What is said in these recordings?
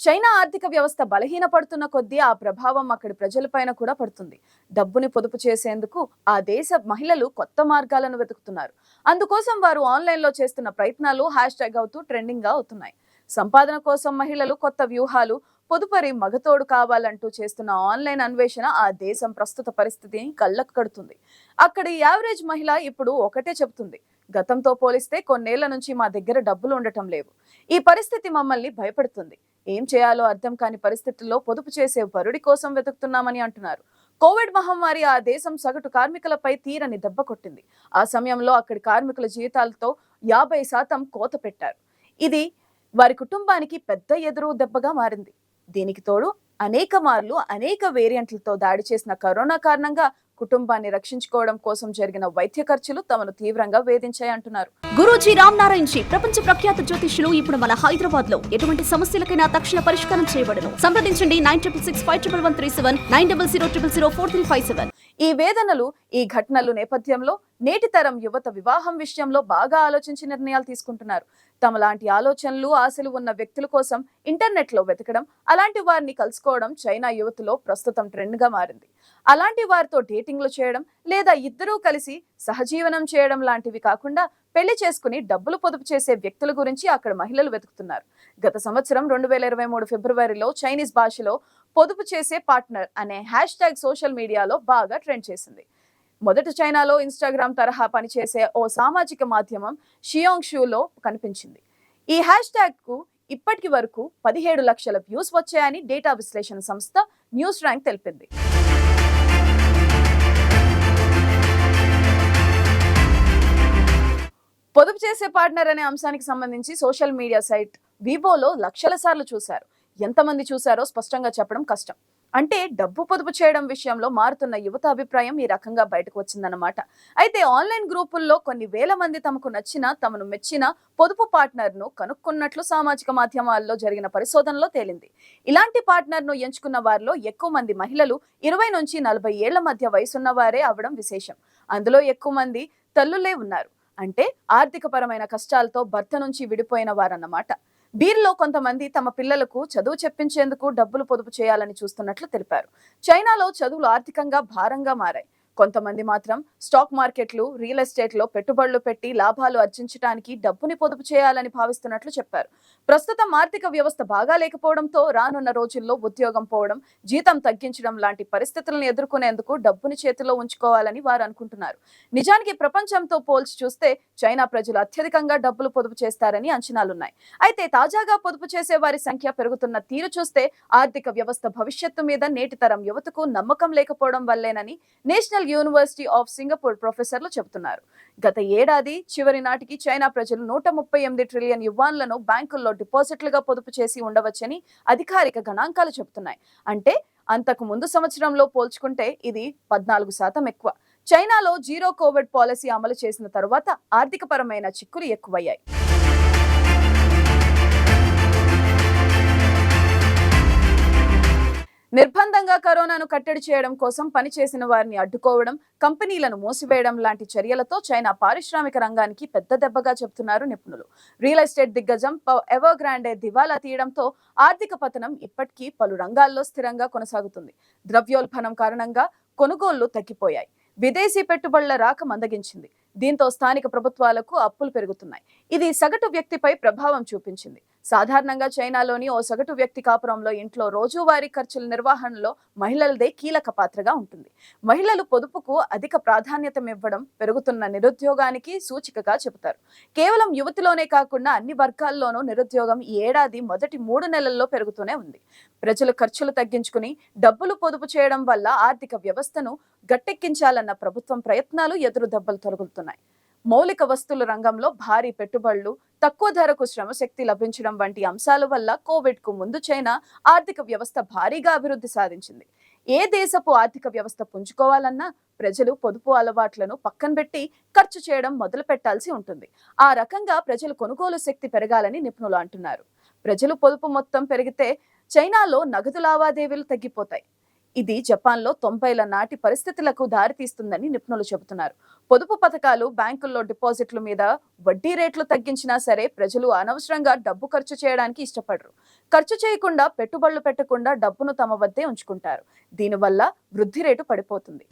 China ఆర్థిక వ్యవస్థ బలహీనపడుతున్న కొద్దీ ఆ ప్రభావం అక్కడి ప్రజలపైన కూడా పడుతుంది. డబ్బుని పొదుపు చేసేందుకు ఆ దేశ మహిళలు కొత్త మార్గాలను వెతుకుతున్నారు. అందుకోసం వారు ఆన్లైన్లో చేస్తున్న ప్రయత్నాలు హ్యాష్ ట్యాగ్ అవుతూ ట్రెండింగ్గా అవుతున్నాయి. సంపాదన కోసం మహిళలు కొత్త వ్యూహాలు పొదుపరి మగతోడు కావాలంటూ చేస్తున్న ఆన్లైన్ అన్వేషణ ఆ దేశం ప్రస్తుత పరిస్థితిని కళ్ళకు కడుతుంది. అక్కడి యావరేజ్ మహిళ ఇప్పుడు ఒకటే చెబుతుంది. గతంతో పోలిస్తే కొన్నేళ్ళ నుంచి మా దగ్గర డబ్బులు ఉండటం లేవు. ఈ పరిస్థితి మమ్మల్ని భయపెడుతుంది. ఏం చేయాలో అర్థం కాని పరిస్థితుల్లో పొదుపు చేసే వరుడి కోసం వెతుకుతున్నామని అంటున్నారు. కోవిడ్ మహమ్మారి ఆ దేశం సగటు కార్మికులపై తీరని దెబ్బ కొట్టింది. ఆ సమయంలో అక్కడి కార్మికుల జీవితాలతో యాభై శాతం కోత పెట్టారు. ఇది వారి కుటుంబానికి పెద్ద ఎదురు దెబ్బగా మారింది. దీనికి తోడు అనేక మార్లు అనేక వేరియంట్లతో దాడి చేసిన కరోనా కారణంగా కుటుంబాన్ని రక్షించుకోవడం కోసం జరిగిన వైద్య ఖర్చులు తమను తీవ్రంగా వేధించాయంటున్నారు గురూజీ రామ్ నారాయణ్ జీ ప్రపంచ ప్రఖ్యాత జ్యోతిష్యులు ఇప్పుడు మన హైదరాబాద్లో ఎటువంటి సమస్యలకైనా తక్షణ పరిష్కారం చేయబడను. సంప్రదించండి nine triple six five triple one three seven nine double zero triple zero four three five seven. ఈ వేదనలు ఈ ఘటనలు నేపథ్యంలో నేటి తరం యువత వివాహం విషయంలో బాగా ఆలోచించి నిర్ణయాలు తీసుకుంటున్నారు. తమ లాంటి ఆలోచనలు ఆశలు ఉన్న వ్యక్తుల కోసం ఇంటర్నెట్లో వెతకడం అలాంటి వారిని కలుసుకోవడం చైనా యువతలో ప్రస్తుతం ట్రెండ్గా మారింది. అలాంటి వారితో డేటింగ్లు చేయడం లేదా ఇద్దరూ కలిసి సహజీవనం చేయడం లాంటివి కాకుండా పెళ్ళి చేసుకుని డబ్బులు పొదుపు చేసే వ్యక్తుల గురించి అక్కడ మహిళలు వెతుకుతున్నారు. గత సంవత్సరం రెండు వేల ఇరవై మూడు ఫిబ్రవరిలో చైనీస్ భాషలో పొదుపు చేసే పార్ట్నర్ అనే హ్యాష్ ట్యాగ్ సోషల్ మీడియాలో బాగా ట్రెండ్ చేసింది. మొదట చైనాలో ఇన్స్టాగ్రామ్ తరహా పనిచేసే ఓ సామాజిక మాధ్యమం షియోంగ్ షూలో కనిపించింది. ఈ హ్యాష్ ట్యాగ్కు ఇప్పటికి వరకు పదిహేడు లక్షల వ్యూస్ వచ్చాయని డేటా విశ్లేషణ సంస్థ న్యూస్ ర్యాంక్ తెలిపింది. పొదుపు చేసే పార్ట్నర్ అనే అంశానికి సంబంధించి సోషల్ మీడియా సైట్ వివోలో లక్షల సార్లు చూశారు. ఎంతమంది చూశారో స్పష్టంగా చెప్పడం కష్టం. అంటే డబ్బు పొదుపు చేయడం విషయంలో మారుతున్న యువత అభిప్రాయం ఈ రకంగా బయటకు వచ్చిందన్నమాట. అయితే ఆన్లైన్ గ్రూపుల్లో కొన్ని వేల మంది తమకు నచ్చిన తమను మెచ్చిన పొదుపు పార్ట్నర్ను కనుక్కున్నట్లు సామాజిక మాధ్యమాల్లో జరిగిన పరిశోధనలో తేలింది. ఇలాంటి పార్ట్నర్ను ఎంచుకున్న వారిలో ఎక్కువ మంది మహిళలు ఇరవై నుంచి నలభై ఏళ్ళ మధ్య వయసున్న వారే అవడం విశేషం. అందులో ఎక్కువ మంది తల్లులే ఉన్నారు. అంటే ఆర్థికపరమైన కష్టాలతో భర్త నుంచి విడిపోయిన వారన్నమాట. వీరిలో కొంతమంది తమ పిల్లలకు చదువు చెప్పించేందుకు డబ్బులు పొదుపు చేయాలని చూస్తున్నట్లు తెలిపారు. చైనాలో చదువులు ఆర్థికంగా భారంగా మారాయి. కొంతమంది మాత్రం స్టాక్ మార్కెట్లు రియల్ ఎస్టేట్లో పెట్టుబడులు పెట్టి లాభాలు అర్జించడానికి డబ్బుని పొదుపు చేయాలని భావిస్తున్నట్లు చెప్పారు. ప్రస్తుతం ఆర్థిక వ్యవస్థ బాగా లేకపోవడంతో రానున్న రోజుల్లో ఉద్యోగం పోవడం జీతం తగ్గించడం లాంటి పరిస్థితులను ఎదుర్కొనేందుకు డబ్బుని చేతిలో ఉంచుకోవాలని వారు అనుకుంటున్నారు. నిజానికి ప్రపంచంతో పోల్చి చూస్తే చైనా ప్రజలు అత్యధికంగా డబ్బులు పొదుపు చేస్తారని అంచనాలున్నాయి. అయితే తాజాగా పొదుపు చేసే వారి సంఖ్య పెరుగుతున్న తీరు చూస్తే ఆర్థిక వ్యవస్థ భవిష్యత్తు మీద నేటి తరం యువతకు నమ్మకం లేకపోవడం వల్లేనని నేషనల్ యూనివర్సిటీ ఆఫ్ సింగపూర్ ప్రొఫెసర్లు చెబుతున్నారు. గత ఏడాది చివరి నాటికి చైనా ప్రజలు నూట ముప్పై ఎనిమిది ట్రిలియన్ యువాన్లను బ్యాంకుల్లో డిపాజిట్లుగా పొదుపు చేసి ఉండవచ్చని అధికారిక గణాంకాలు చెబుతున్నాయి. అంటే అంతకు ముందు సంవత్సరంలో పోల్చుకుంటే ఇది పద్నాలుగు శాతం ఎక్కువ. చైనాలో జీరో కోవిడ్ పాలసీ అమలు చేసిన తరువాత ఆర్థికపరమైన చిక్కులు ఎక్కువయ్యాయి. నిర్బంధంగా కరోనాను కట్టడి చేయడం కోసం పనిచేసిన వారిని అడ్డుకోవడం కంపెనీలను మూసివేయడం లాంటి చర్యలతో చైనా పారిశ్రామిక రంగానికి పెద్ద దెబ్బగా చెబుతున్నారు నిపుణులు. రియల్ ఎస్టేట్ దిగ్గజం ఎవర్ గ్రాండే దివాలా తీయడంతో ఆర్థిక పతనం ఇప్పటికీ పలు రంగాల్లో స్థిరంగా కొనసాగుతుంది. ద్రవ్యోల్బణం కారణంగా కొనుగోళ్ళు తగ్గిపోయాయి. విదేశీ పెట్టుబడుల రాక మందగించింది. దీంతో స్థానిక ప్రభుత్వాలకు అప్పులు పెరుగుతున్నాయి. ఇది సగటు వ్యక్తిపై ప్రభావం చూపించింది. సాధారణంగా చైనాలోని ఓ సగటు వ్యక్తి కాపురంలో ఇంట్లో రోజువారీ ఖర్చుల నిర్వహణలో మహిళలదే కీలక పాత్రగా ఉంటుంది. మహిళలు పొదుపుకు అధిక ప్రాధాన్యత ఇవ్వడం పెరుగుతున్న నిరుద్యోగానికి సూచికగా చెబుతారు. కేవలం యువతిలోనే కాకుండా అన్ని వర్గాల్లోనూ నిరుద్యోగం ఈ ఏడాది మొదటి మూడు నెలల్లో పెరుగుతూనే ఉంది. ప్రజలు ఖర్చులు తగ్గించుకుని డబ్బులు పొదుపు చేయడం వల్ల ఆర్థిక వ్యవస్థను గట్టెక్కించాలన్న ప్రభుత్వం ప్రయత్నాలు ఎదురు దెబ్బలు తొలగుతున్నాయి. మౌలిక వస్తువుల రంగంలో భారీ పెట్టుబడులు తక్కువ ధరకు శ్రమశక్తి లభించడం వంటి అంశాల వల్ల కోవిడ్కు ముందు చైనా ఆర్థిక వ్యవస్థ భారీగా అభివృద్ధి సాధించింది. ఏ దేశపు ఆర్థిక వ్యవస్థ పుంజుకోవాలన్నా ప్రజలు పొదుపు అలవాట్లను పక్కన పెట్టి ఖర్చు చేయడం మొదలు పెట్టాల్సి ఉంటుంది. ఆ రకంగా ప్రజలు కొనుగోలు శక్తి పెరగాలని నిపుణులు అంటున్నారు. ప్రజలు పొదుపు మొత్తం పెరిగితే చైనాలో నగదు లావాదేవీలు తగ్గిపోతాయి. ఇది జపాన్లో తొంభైల నాటి పరిస్థితులకు దారితీస్తుందని నిపుణులు చెబుతున్నారు. పొదుపు పథకాలు బ్యాంకుల్లో డిపాజిట్ల మీద వడ్డీ రేట్లు తగ్గించినా సరే ప్రజలు అనవసరంగా డబ్బు ఖర్చు చేయడానికి ఇష్టపడరు. ఖర్చు చేయకుండా పెట్టుబడులు పెట్టకుండా డబ్బును తమ వద్దే ఉంచుకుంటారు. దీనివల్ల వృద్ధి రేటు పడిపోతుంది.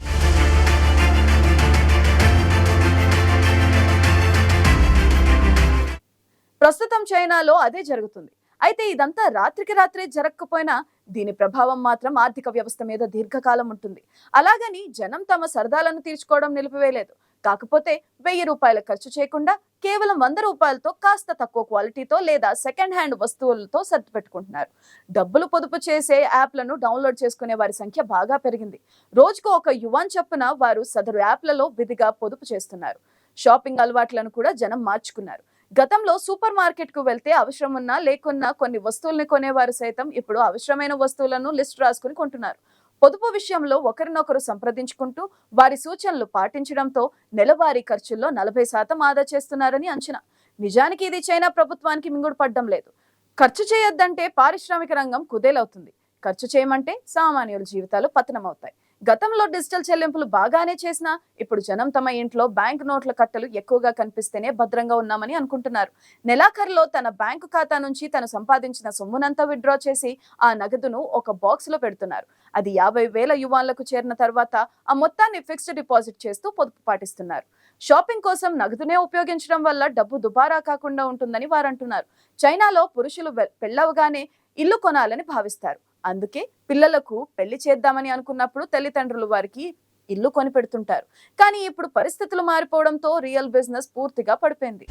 ప్రస్తుతం చైనాలో అదే జరుగుతుంది. అయితే ఇదంతా రాత్రికి రాత్రే జరగకపోయినా దీని ప్రభావం మాత్రం ఆర్థిక వ్యవస్థ మీద దీర్ఘకాలం ఉంటుంది. అలాగని జనం తమ సరదాలను తీర్చుకోవడం నిలిపివేయలేదు. కాకపోతే వెయ్యి రూపాయల ఖర్చు చేయకుండా కేవలం వంద రూపాయలతో కాస్త తక్కువ క్వాలిటీతో లేదా సెకండ్ హ్యాండ్ వస్తువులతో సర్దిపెట్టుకుంటున్నారు. డబ్బులు పొదుపు చేసే యాప్లను డౌన్లోడ్ చేసుకునే వారి సంఖ్య బాగా పెరిగింది. రోజుకు ఒక యువన్ చొప్పున వారు సదరు యాప్లలో విధిగా పొదుపు చేస్తున్నారు. షాపింగ్ అలవాట్లను కూడా జనం మార్చుకున్నారు. గతంలో సూపర్ మార్కెట్కు వెళ్తే అవసరం ఉన్నా లేకున్నా కొన్ని వస్తువుల్ని కొనేవారు సైతం ఇప్పుడు అవసరమైన వస్తువులను లిస్ట్ రాసుకుని కొంటున్నారు. పొదుపు విషయంలో ఒకరినొకరు సంప్రదించుకుంటూ వారి సూచనలు పాటించడంతో నెలవారీ ఖర్చుల్లో నలభై శాతం ఆదా చేస్తున్నారని అంచనా. నిజానికి ఇది చైనా ప్రభుత్వానికి మింగుడు పడ్డం లేదు. ఖర్చు చేయొద్దంటే పారిశ్రామిక రంగం కుదేలవుతుంది. ఖర్చు చేయమంటే సామాన్యుల జీవితాలు పతనమవుతాయి. గతంలో డిజిటల్ చెల్లింపులు బాగానే చేసినా ఇప్పుడు జనం తమ ఇంట్లో బ్యాంక్ నోట్ల కట్టలు ఎక్కువగా కనిపిస్తేనే భద్రంగా ఉన్నామని అనుకుంటున్నారు. నెలాఖరులో తన బ్యాంకు ఖాతా నుంచి తను సంపాదించిన సొమ్మునంతా విత్డ్రా చేసి ఆ నగదును ఒక బాక్స్లో పెడుతున్నారు. అది యాభై వేల యువాన్లకు చేరిన తర్వాత ఆ మొత్తాన్ని ఫిక్స్డ్ డిపాజిట్ చేస్తూ పొదుపు పాటిస్తున్నారు. షాపింగ్ కోసం నగదునే ఉపయోగించడం వల్ల డబ్బు దుబారా కాకుండా ఉంటుందని వారు అంటున్నారు చైనాలో పురుషులు పెళ్ళవగానే ఇల్లు కొనాలని భావిస్తారు. అందుకే పిల్లలకు పెళ్ళి చేద్దామని అనుకున్నప్పుడు తల్లిదండ్రులు వారికి ఇల్లు కొనిపెడుతుంటారు కానీ ఇప్పుడు పరిస్థితులు మారిపోవడంతో రియల్ బిజినెస్ పూర్తిగా పడిపోయింది.